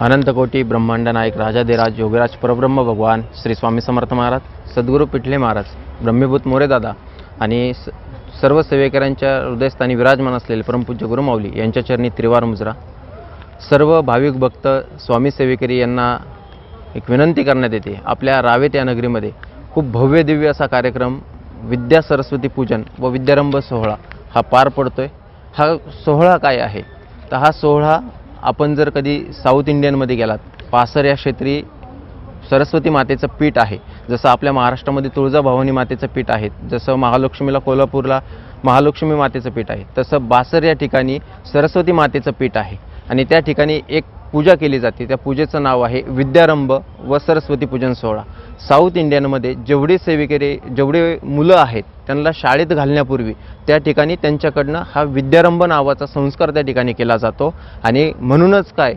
अनंतकोटी ब्रह्मांड नायक राजाधिराज योगीराज परब्रह्म भगवान श्री स्वामी समर्थ महाराज सद्गुरू पिठले महाराज ब्रह्मीभूत मोरेदादा आणि स- सर्व सेवेकरांच्या हृदयस्थानी विराजमान असलेले परमपूज्य गुरुमाऊली यांच्या चरणी त्रिवार मुजरा. सर्व भाविक भक्त स्वामी सेवेकरी यांना एक विनंती करण्यात येते. आपल्या रावेत या नगरीमध्ये खूप भव्य दिव्य असा कार्यक्रम विद्या सरस्वती पूजन व विद्यारंभ सोहळा हा पार पडतो आहे हा सोहळा काय आहे? तर हा सोहळा आपण जर कधी साऊथ इंडियनमध्ये गेलात पासर या क्षेत्री सरस्वती मातेचं पीठ आहे. जसं आपल्या महाराष्ट्रामध्ये तुळजाभवानी मातेचं पीठ आहे जसं महालक्ष्मीला कोल्हापूरला महालक्ष्मी मातेचं पीठ आहे तसं बासर या ठिकाणी सरस्वती मातेचं पीठ आहे. आणि त्या ठिकाणी एक पूजा केली जाते. त्या पूजेचं नाव आहे विद्यारंभ व सरस्वती पूजन सोहळा. साऊथ इंडियनमध्ये जेवढे सेविकेरे जेवढे मुलं आहेत त्यांना शाळेत घालण्यापूर्वी त्या ठिकाणी त्यांच्याकडनं हा विद्यारंभ नावाचा संस्कार त्या ठिकाणी केला जातो. आणि म्हणूनच काय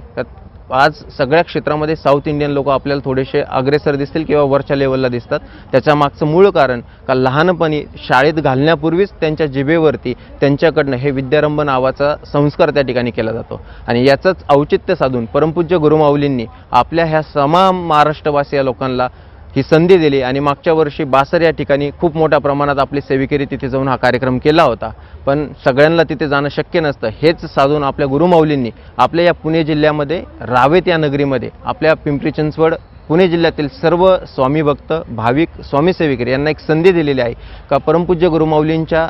आज सगळ्या क्षेत्रामध्ये साऊथ इंडियन लोक आपल्याला थोडेसे अग्रेसर दिसतील किंवा वरच्या लेवलला दिसतात. त्याच्या मागचं मूळ कारण का लहानपणी शाळेत घालण्यापूर्वीच त्यांच्या जिभेवरती त्यांच्याकडनं हे विद्यारंभ नावाचा संस्कार त्या ठिकाणी केला जातो. आणि याचंच औचित्य साधून परमपूज्य गुरुमाऊलींनी आपल्या ह्या समा महाराष्ट्रवासी लोकांना ही संधी दिली आणि मागच्या वर्षी बासर या ठिकाणी खूप मोठ्या प्रमाणात आपली सेविकेरी तिथे जाऊन हा कार्यक्रम केला होता. पण सगळ्यांना तिथे जाणं शक्य नसतं. हेच साधून आपल्या गुरुमाऊलींनी आपल्या या पुणे जिल्ह्यामध्ये रावेत या नगरीमध्ये आपल्या पिंपरी चिंचवड पुणे जिल्ह्यातील सर्व स्वामी भक्त भाविक स्वामी सेविकेरी यांना एक संधी दिलेली आहे. का परमपूज्य गुरुमाऊलींच्या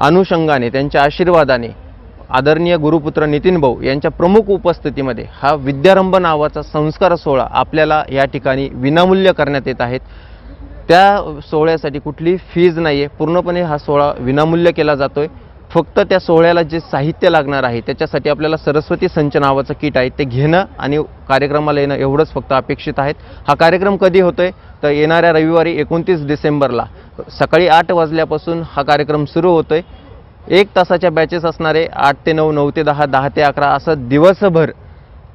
अनुषंगाने त्यांच्या आशीर्वादाने आदरणीय गुरुपुत्र नितीन भाऊ यांच्या प्रमुख उपस्थितीमध्ये हा विद्यारंभ नावाचा संस्कार सोहळा आपल्याला या ठिकाणी विनामूल्य करण्यात येत आहेत त्या सोहळ्यासाठी कुठलीही फीज नाही आहे पूर्णपणे हा सोहळा विनामूल्य केला जातो आहे फक्त त्या सोहळ्याला जे साहित्य लागणार आहे त्याच्यासाठी आपल्याला सरस्वती संच नावाचं किट आहे ते घेणं आणि कार्यक्रमाला येणं एवढंच फक्त अपेक्षित आहेत. हा कार्यक्रम कधी होतो आहे तर येणाऱ्या रविवारी एकोणतीस डिसेंबरला सकाळी आठ वाजल्यापासून हा कार्यक्रम सुरू होतो आहे एक तासाच्या बॅचेस असणारे आठ ते नऊ नऊ ते दहा दहा ते अकरा असं दिवसभर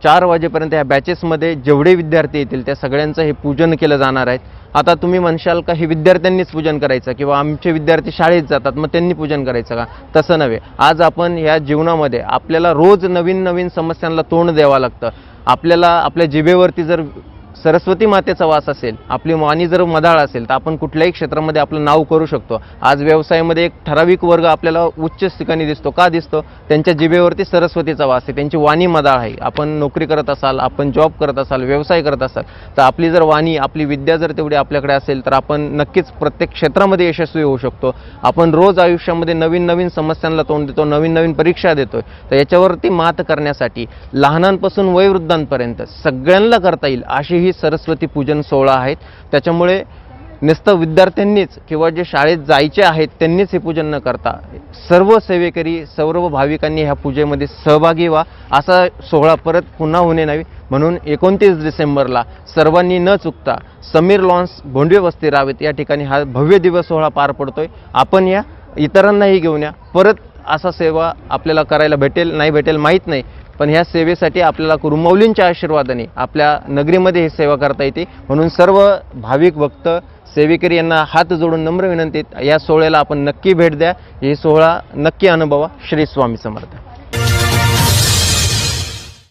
चार वाजेपर्यंत ह्या बॅचेसमध्ये जेवढे विद्यार्थी येतील त्या सगळ्यांचं हे पूजन केलं जाणार आहे. आता तुम्ही म्हणशाल का हे विद्यार्थ्यांनीच पूजन करायचं किंवा आमचे विद्यार्थी शाळेत जातात मग त्यांनी पूजन करायचं का? तसं नव्हे. आज आपण ह्या जीवनामध्ये आपल्याला रोज नवीन नवीन समस्यांना तोंड द्यावं लागतं. आपल्याला आपल्या जिभेवरती जर सरस्वती मातेचा वास असेल आपली वाणी जर मधाळ असेल तर आपण कुठल्याही क्षेत्रामध्ये आपलं नाव करू शकतो. आज व्यवसायामध्ये एक ठराविक वर्ग आपल्याला उच्च ठिकाणी दिसतो. का दिसतो? त्यांच्या जिभेवरती सरस्वतीचा वास आहे. त्यांची वाणी मधाळ आहे. आपण नोकरी करत असाल आपण जॉब करत असाल व्यवसाय करत असाल तर आपली जर वाणी आपली विद्या जर तेवढी आपल्याकडे असेल तर आपण नक्कीच प्रत्येक क्षेत्रामध्ये यशस्वी होऊ शकतो. आपण रोज आयुष्यामध्ये नवीन नवीन समस्यांना तोंड देतो नवीन नवीन परीक्षा देतोय. तर याच्यावरती मात करण्यासाठी लहानांपासून वयोवृद्धांपर्यंत सगळ्यांना करता येईल अशी ही सरस्वती पूजन सोहळा आहेत. त्याच्यामुळे नुसतं विद्यार्थ्यांनीच किंवा जे शाळेत जायचे आहेत त्यांनीच हे पूजन न करता सर्व सेवेकरी सर्व भाविकांनी ह्या पूजेमध्ये सहभागी व्हा. असा सोहळा परत पुन्हा होणे नाही म्हणून एकोणतीस डिसेंबरला सर्वांनी न चुकता समीर लॉन्स भोंडवे वस्ती रावेत या ठिकाणी हा भव्य दिवस सोहळा पार पडतोय. आपण या इतरांनाही घेऊन या. परत असा सेवा आपल्याला करायला भेटेल नाही भेटेल माहीत नाही. पण ह्या सेवेसाठी आपल्याला कुरुमौलींच्या आशीर्वादाने आपल्या नगरीमध्ये ही सेवा करता येते. म्हणून सर्व भाविक भक्त सेवेकरी यांना हात जोडून नम्र विनंती या सोहळ्याला आपण नक्की भेट द्या. हे सोहळा नक्की अनुभवा. श्री स्वामी समर्थ.